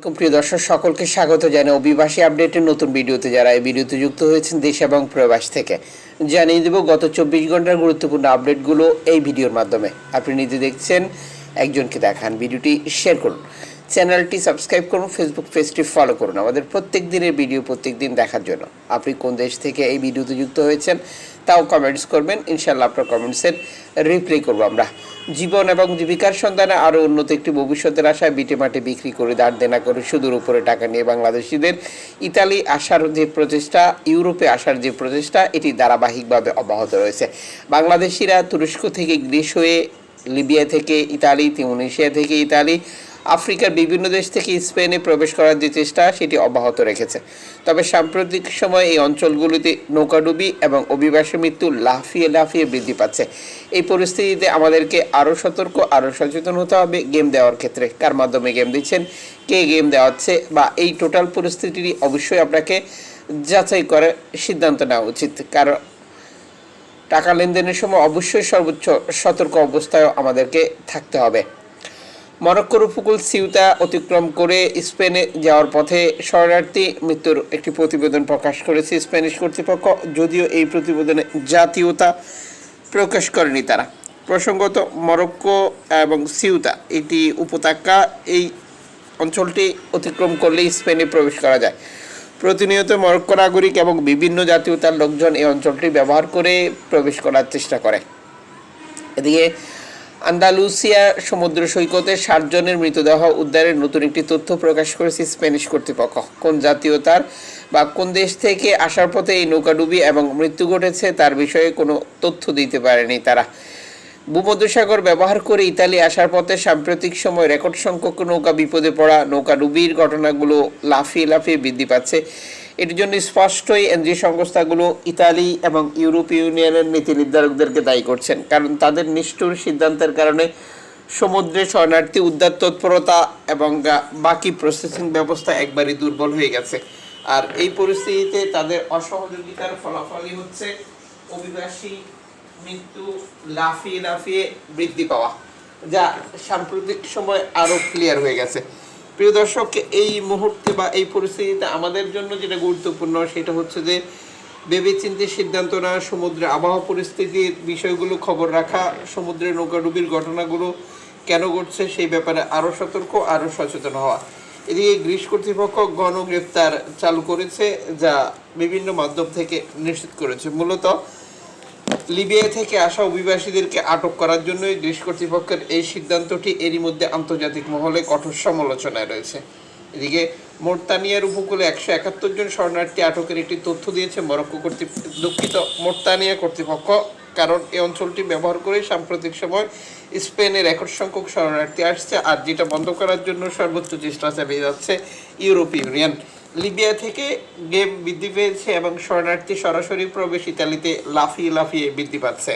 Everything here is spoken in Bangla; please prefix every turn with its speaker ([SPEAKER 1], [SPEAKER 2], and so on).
[SPEAKER 1] প্রিয় দর্শক, সকলকে স্বাগত জানাই অভিবাসী আপডেটের নতুন ভিডিওতে। যারা এই ভিডিওতে যুক্ত হয়েছেন দেশ এবং প্রবাস থেকে, জানিয়ে দেব গত চব্বিশ ঘণ্টার গুরুত্বপূর্ণ আপডেটগুলো এই ভিডিওর মাধ্যমে। আপনি নিজে দেখছেন, একজনকে দেখান। ভিডিওটি শেয়ার করুন। চ্যানেলটি সাবস্ক্রাইব করুন ফেসবুক পেজটি ফলো করুন। আমাদের প্রত্যেক দিনের ভিডিও প্রত্যেক দিন দেখার জন্য। আপনি কোন দেশ থেকে এই ভিডিওতে যুক্ত হয়েছেন, তাও কমেন্টস করবেন। ইনশাল্লাহ আপনার কমেন্টসের রিপ্লাই করব আমরা। জীবন এবং জীবিকার সন্ধানে আরও উন্নত একটি ভবিষ্যতের আশায় বিটে মাঠে বিক্রি করে দাঁড় দেনা করে সুদূর উপরে টাকা নিয়ে বাংলাদেশিদের ইতালি আসার যে প্রচেষ্টা, ইউরোপে আসার যে প্রচেষ্টা, এটি ধারাবাহিকভাবে অব্যাহত রয়েছে। বাংলাদেশিরা তুরস্ক থেকে গ্রিস হয়ে লিবিয়া থেকে ইতালি, তিউনিশিয়া থেকে ইতালি আফ্রিকার বিভিন্ন দেশ থেকে স্পেনে প্রবেশ করার যে চেষ্টা, সেটি অব্যাহত রেখেছে। তবে সাম্প্রতিক সময়ে এই অঞ্চলগুলিতে নৌকাডুবি এবং অভিবাসী মৃত্যু লাফিয়ে লাফিয়ে বৃদ্ধি পাচ্ছে। এই পরিস্থিতিতে আমাদেরকে আরও সতর্ক, আরও সচেতন হতে হবে, গেম দেওয়ার ক্ষেত্রে। কার মাধ্যমে গেম দিচ্ছেন, কে গেম দেওয়াচ্ছে, বা এই টোটাল পরিস্থিতিটি অবশ্যই আপনাকে যাচাই করে সিদ্ধান্ত নেওয়া উচিত। কারণ টাকা লেনদেনের সময় অবশ্যই সর্বোচ্চ সতর্ক অবস্থায় আমাদেরকে থাকতে হবে। মরক্কোর উপকূল সিউতা অতিক্রম করে স্পেনে যাওয়ার পথে শরণার্থী মৃত্যুর একটি প্রতিবেদন প্রকাশ করেছে স্প্যানিশ কর্তৃপক্ষ, যদিও এই প্রতিবেদনে জাতীয়তা প্রকাশ করেনি তারা। প্রসঙ্গত, মরক্কো এবং সিউতা এটি উপত্যকা, এই অঞ্চলটি অতিক্রম করলেই স্পেনে প্রবেশ করা যায়। প্রতিনিয়ত মরক্কো নাগরিক এবং বিভিন্ন জাতীয়তার লোকজন এই অঞ্চলটি ব্যবহার করে প্রবেশ করার চেষ্টা করে। এদিকে আন্দালুসিয়া সমুদ্র সৈকতে ষাট জনের মৃতদেহ উদ্ধারের নতুন একটি তথ্য প্রকাশ করেছে স্প্যানিশ কর্তৃপক্ষ। কোন জাতীয়তার বা কোন দেশ থেকে আসার পথে এই নৌকাডুবি এবং মৃত্যু ঘটেছে তার বিষয়ে কোনো তথ্য দিতে পারেনি তারা। ভূমধ্যসাগর ব্যবহার করে ইতালি আসার পথে সাম্প্রতিক সময় রেকর্ড সংখ্যক নৌকা বিপদে পড়া নৌকাডুবির ঘটনাগুলো লাফিয়ে লাফিয়ে বৃদ্ধি পাচ্ছে। এটির জন্য স্পষ্টই এনজিও সংস্থাগুলো ইতালি এবং ইউরোপীয় ইউনিয়নের নীতি নির্ধারকদেরকে দায়ী করছেন, কারণ তাদের নিষ্ঠুর সিদ্ধান্তের কারণে সমুদ্রে শরণার্থী, উদ্ধার তৎপরতা এবং বাকি প্রসেসিং ব্যবস্থা একবারই দুর্বল হয়ে গেছে। আর এই পরিস্থিতিতে তাদের অসহযোগিতার ফলাফলই হচ্ছে অভিবাসী মৃত্যু লাফিয়ে লাফিয়ে বৃদ্ধি পাওয়া, যা সাম্প্রতিক সময় আরও ক্লিয়ার হয়ে গেছে। প্রিয় দর্শক, এই মুহূর্তে বা এই পরিস্থিতিতে আমাদের জন্য যেটা গুরুত্বপূর্ণ সেটা হচ্ছে যে ভেবেচিন্তে সিদ্ধান্ত নেওয়া, সমুদ্রে আবহাওয়া পরিস্থিতির বিষয়গুলো খবর রাখা, সমুদ্রে নৌকাডুবির ঘটনাগুলো কেন ঘটছে সেই ব্যাপারে আরও সতর্ক আরও সচেতন হওয়া। এদিকে গ্রিস কর্তৃপক্ষ গণগ্রেপ্তার চালু করেছে, যা বিভিন্ন মাধ্যম থেকে নিশ্চিত করেছে। মূলত লিবিয়া থেকে আসা অভিবাসীদেরকে আটক করার জন্যই গ্রিস কর্তৃপক্ষের এই সিদ্ধান্তটি এরই মধ্যে আন্তর্জাতিক মহলে কঠোর সমালোচনায় রয়েছে। এদিকে মোরতানিয়ার উপকূলে একশো একাত্তর জন শরণার্থী আটকের একটি তথ্য দিয়েছে মরক্কো কর্তৃপক্ষ দুঃখিত, মোরতানিয়া কর্তৃপক্ষ। কারণ এই অঞ্চলটি ব্যবহার করে সাম্প্রতিক সময় স্পেনের রেকর্ড সংখ্যক শরণার্থী আসছে, আর যেটা বন্ধ করার জন্য সর্বোচ্চ চেষ্টা চালিয়ে যাচ্ছে ইউরোপ ইউনিয়ন। লিবিয়া থেকে গেম বৃদ্ধি পেয়েছে এবং শরণার্থী সরাসরি প্রবেশ ইতালিতে লাফিয়ে লাফিয়ে বৃদ্ধি পাচ্ছে।